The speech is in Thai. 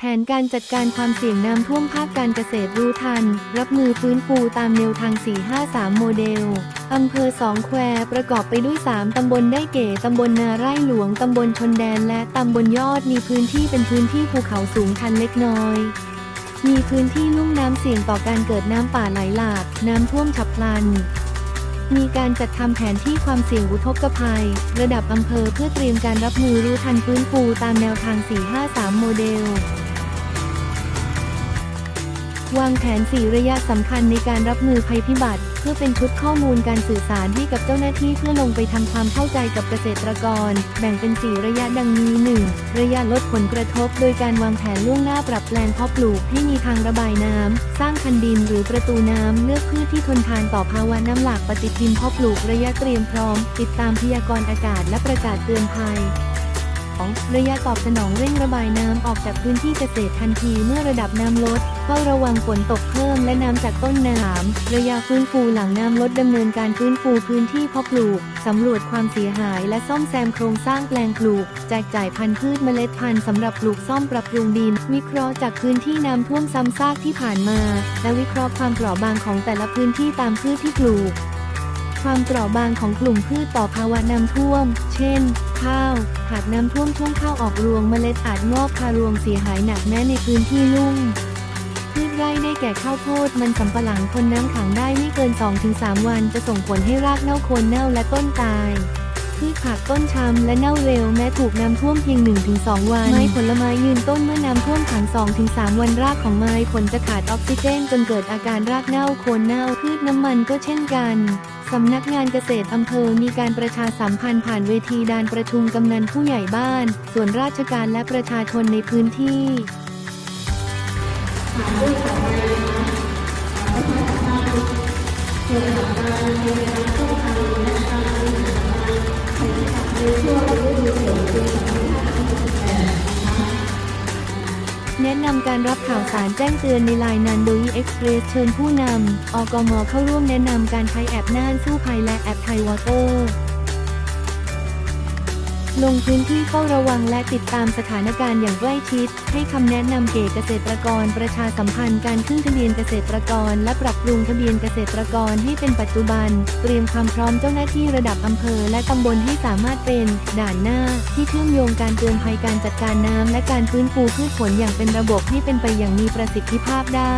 แผนการจัดการความเสี่ยงน้ำท่วมภาคการเกษตรรู้ทัน รับมือฟื้นฟูตามแนวทาง 453 โมเดล อำเภอสองแควประกอบไปด้วย 3 ตำบลได้เก๋ตำบลนาไร่หลวง ตำบลชนแดน และตำบลยอดมีพื้นที่เป็นพื้นที่ภูเขาสูงชันเล็กน้อย มีพื้นที่ลุ่มน้ำเสี่ยงต่อการเกิดน้ำป่าไหลหลาก น้ำท่วมฉับพลัน มีการจัดทำแผนที่ความเสี่ยงอุทกภัย ระดับอำเภอเพื่อเตรียมการรับมือรู้ทันฟื้นฟูตามแนวทาง 453 โมเดล วางแผน 4 ระยะสำคัญในการรับมือภัยพิบัติ พื่อเป็นชุดข้อมูลการสื่อสารให้กับเจ้าหน้าที่เพื่อลงไปทำความเข้าใจกับเกษตรกร แบ่งเป็น 4 ระยะดังนี้ 1. ระยะลดผลกระทบ โดยการวางแผนล่วงหน้าปรับแปลงเพาะปลูกให้มีทางระบายน้ำ สร้างคันดินหรือประตูน้ำเลือกพืชที่ทนทานต่อภาวะน้ำหลากปฏิทินเพาะปลูกระยะเตรียมพร้อม ติดตามพยากรณ์อากาศและประกาศเตือนภัย 2. ระยะตอบสนองเร่งระบายน้ำออกจากพื้นที่เกษตรทันทีเมื่อระดับน้ำลดเฝ้าระวังฝนตกเพิ่มและน้ำจากต้นน้ำระยะฟื้นฟูหลังน้ำลดดำเนินการฟื้นฟูพื้นที่เพาะปลูกสำรวจความเสียหายและซ่อมแซมโครงสร้างแปลงปลูกแจกจ่ายพันธุ์พืชเมล็ดพันธุ์สำหรับปลูกซ่อมปรับปรุงดิน วิเคราะห์จากพื้นที่น้ำท่วมซ้ำซากที่ผ่านมา และวิเคราะห์ความเปราะบางของแต่ละพื้นที่ตามพืชที่ปลูก ความเปราะบางของกลุ่มพืชต่อภาวะน้ำท่วม เช่น ข้าว หากน้ำท่วมช่วงข้าวออกรวงเมล็ดอาจงอกคารวงเสียหายหนักแม้ในพื้นที่ลุ่มพืชไร่ได้แก่ข้าวโพดมันสำปะหลังทนน้ำขังได้ไม่เกิน 2-3 วันจะส่งผลให้รากเน่าโคนเน่าและต้นตายพืชผักต้นชำและเน่าเร็วแม้ถูกน้ำท่วมเพียง 1-2 วัน ไม้ผลไม้ยืนต้นเมื่อน้ำท่วมขัง 2-3 วันรากของไม้ผลจะขาดออกซิเจนจนเกิดอาการรากเน่าโคนเน่าพืชน้ำมันก็เช่นกัน สำนักงานเกษตรอำเภอมีการประชาสัมพันธ์ผ่านเวทีดานประชุมกำนันผู้ใหญ่บ้าน ส่วนราชการและประชาชนในพื้นที่ แนะนำการรับข่าวสารแจ้งเตือนในไลน์นันโดย Express เชิญผู้นำ อกมเข้าร่วมแนะนำการใช้แอปน่านสู้ภัยและแอปไทยวอเตอร์ ลงพื้นที่เฝ้าระวังและติดตามสถานการณ์อย่างใกล้ชิด ให้คำแนะนำเก่เกษตรกร ประชาสัมพันธ์การขึ้นทะเบียนเกษตรกร และปรับปรุงทะเบียนเกษตรกรให้เป็นปัจจุบัน เตรียมความพร้อมเจ้าหน้าที่ระดับอำเภอ และตำบลให้สามารถเป็น ด่านหน้า ที่เชื่อมโยงการเตือนภัยการจัดการน้ำและการฟื้นฟูพืชผลอย่างเป็นระบบให้เป็นไปอย่างมีประสิทธิภาพได้